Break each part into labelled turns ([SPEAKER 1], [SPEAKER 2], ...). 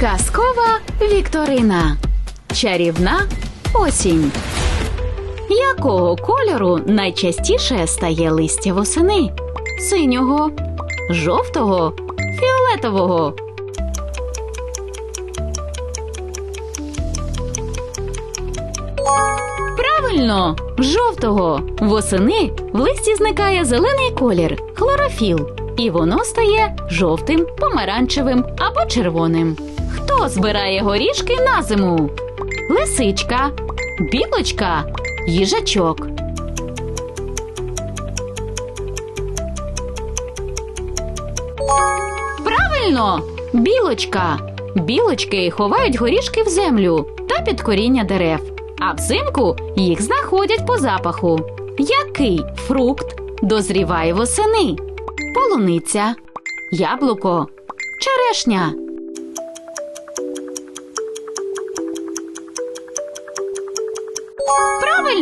[SPEAKER 1] Казкова Вікторина. Чарівна осінь. Якого кольору найчастіше стає листя восени? Синього, жовтого, фіолетового. Правильно, жовтого. Восени в листі зникає зелений колір хлорофіл, і воно стає жовтим, помаранчевим або червоним. Хто збирає горішки на зиму? Лисичка, білочка, їжачок. Правильно, білочка. Білочки ховають горішки в землю та під коріння дерев, а взимку їх знаходять по запаху. Який фрукт дозріває восени? Полуниця, яблуко, черешня.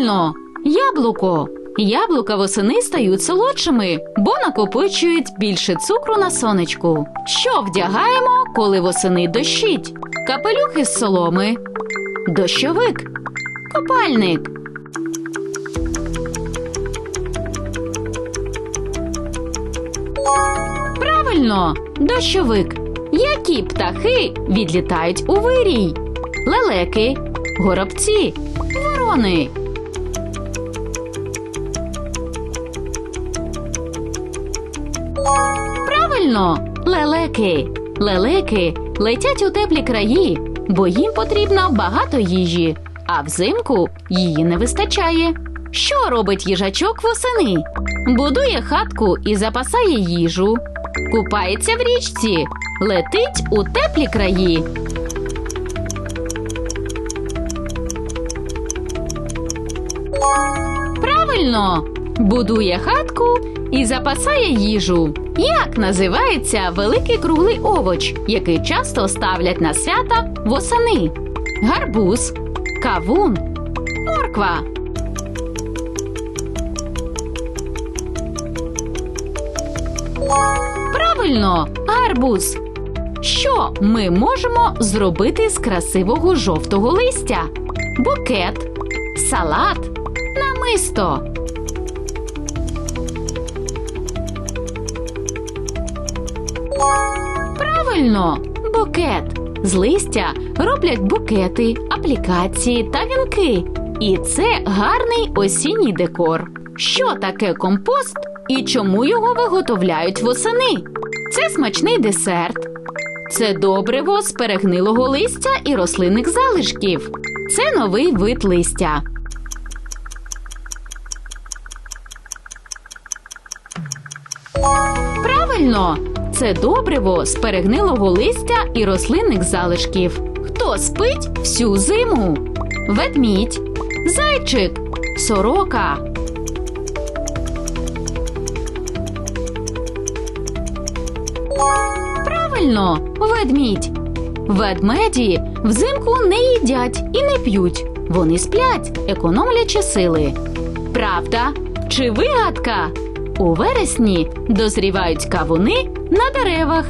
[SPEAKER 1] Правильно, яблуко. Яблука восени стають солодшими, бо накопичують більше цукру на сонечку. Що вдягаємо, коли восени дощить? Капелюхи з соломи, дощовик, копальник. Правильно, дощовик. Які птахи відлітають у вирій? Лелеки, горобці, ворони. Правильно, лелеки. Лелеки летять у теплі краї, бо їм потрібно багато їжі, а взимку її не вистачає. Що робить їжачок восени? Будує хатку і запасає їжу. Купається в річці, летить у теплі краї. Правильно, будує хатку і запасає їжу. Як називається великий круглий овоч, який часто ставлять на свята восени? Гарбуз, кавун, морква. Правильно, гарбуз. Що ми можемо зробити з красивого жовтого листя? Букет, салат, намисто. Правильно, букет. З листя роблять букети, аплікації та вінки. І це гарний осінній декор. Що таке компост і чому його виготовляють восени? Це смачний десерт. Це добриво з перегнилого листя і рослинних залишків. Це новий вид листя. Правильно, це добриво з перегнилого листя і рослинних залишків. Хто спить всю зиму? Ведмідь, зайчик, сорока. Правильно, ведмідь. Ведмеді взимку не їдять і не п'ють. Вони сплять, економлячи сили. Правда чи вигадка? У вересні дозрівають кавуни на деревах.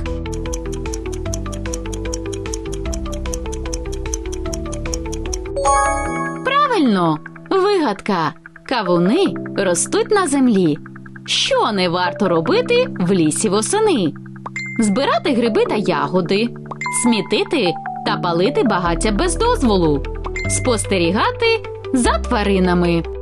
[SPEAKER 1] Правильно, вигадка. Кавуни ростуть на землі. Що не варто робити в лісі восени? Збирати гриби та ягоди, смітити та палити багаття без дозволу, спостерігати за тваринами.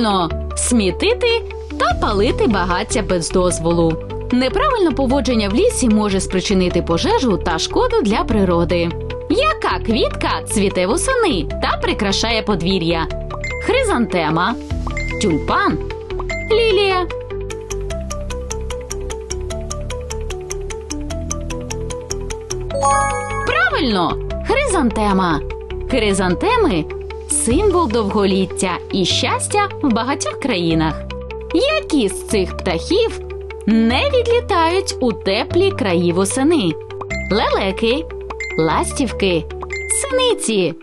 [SPEAKER 1] Правильно, смітити та палити багаття без дозволу. Неправильне поводження в лісі може спричинити пожежу та шкоду для природи. Яка квітка цвіте восени та прикрашає подвір'я? Хризантема, тюльпан, лілія. Правильно, хризантема. Хризантеми символ довголіття і щастя в багатьох країнах. Які з цих птахів не відлітають у теплі краї восени? Лелеки, ластівки, синиці.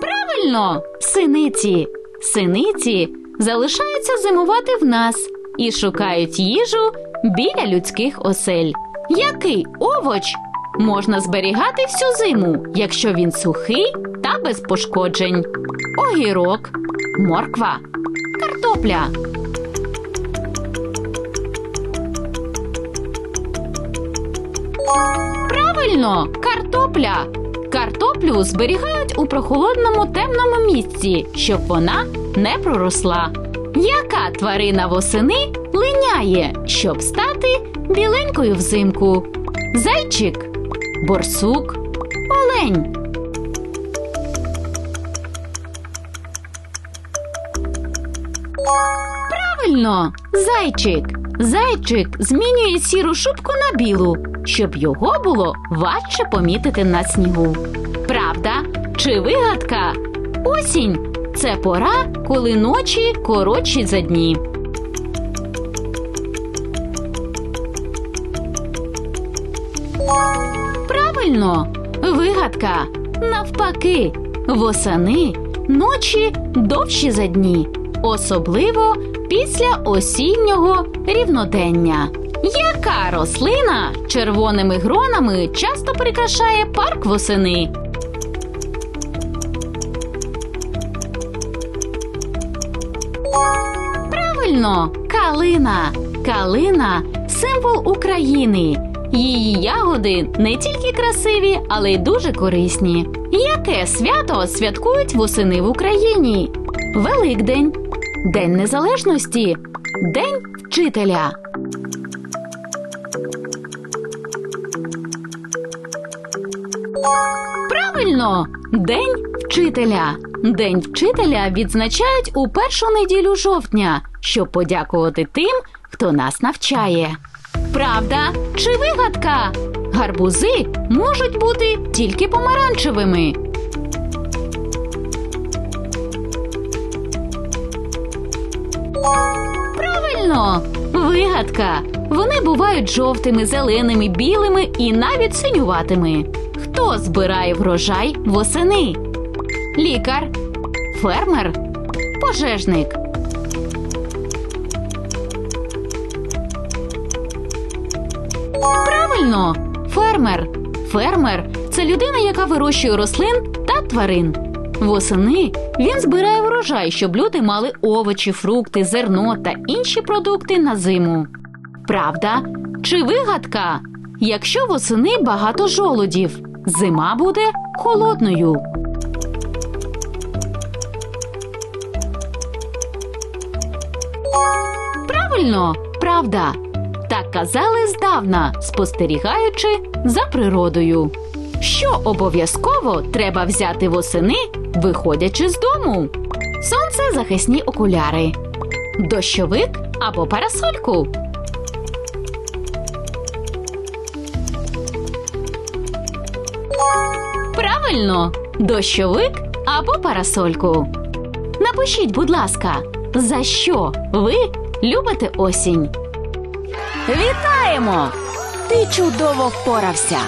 [SPEAKER 1] Правильно, синиці. Синиці залишаються зимувати в нас і шукають їжу біля людських осель. Який овоч можна зберігати всю зиму, якщо він сухий та без пошкоджень? Огірок, морква, картопля. Правильно, картопля. Картоплю зберігають у прохолодному темному місці, щоб вона не проросла. Яка тварина восени линяє, щоб стати біленькою взимку? Зайчик, борсук, олень. Правильно, зайчик. Зайчик змінює сіру шубку на білу, щоб його було важче помітити на снігу. Правда чи вигадка? Осінь це пора, коли ночі коротші за дні. Правильно, вигадка. Навпаки, восени ночі довші за дні, особливо після осіннього рівнодення. Яка рослина червоними гронами часто прикрашає парк восени? Правильно, калина. Калина символ України. Її ягоди не тільки красиві, але й дуже корисні. Яке свято святкують восени в Україні? Великдень, День Незалежності, День вчителя. Правильно, День вчителя. День вчителя відзначають у першу неділю жовтня, щоб подякувати тим, хто нас навчає. Правда чи вигадка? Гарбузи можуть бути тільки помаранчевими. Правильно, вигадка. Вони бувають жовтими, зеленими, білими і навіть синюватими. Хто збирає врожай восени? Лікар, фермер, пожежник. Правильно, фермер. Фермер це людина, яка вирощує рослин та тварин. Восени він збирає врожай, щоб люди мали овочі, фрукти, зерно та інші продукти на зиму. Правда чи вигадка? Якщо восени багато жолудів, зима буде холодною. Правильно, правда. Так казали здавна, спостерігаючи за природою. Що обов'язково треба взяти восени, виходячи з дому? Сонцезахисні окуляри, дощовик або парасольку. Правильно, дощовик або парасольку. Напишіть, будь ласка, за що ви любите осінь? Вітаємо! Ти чудово впорався!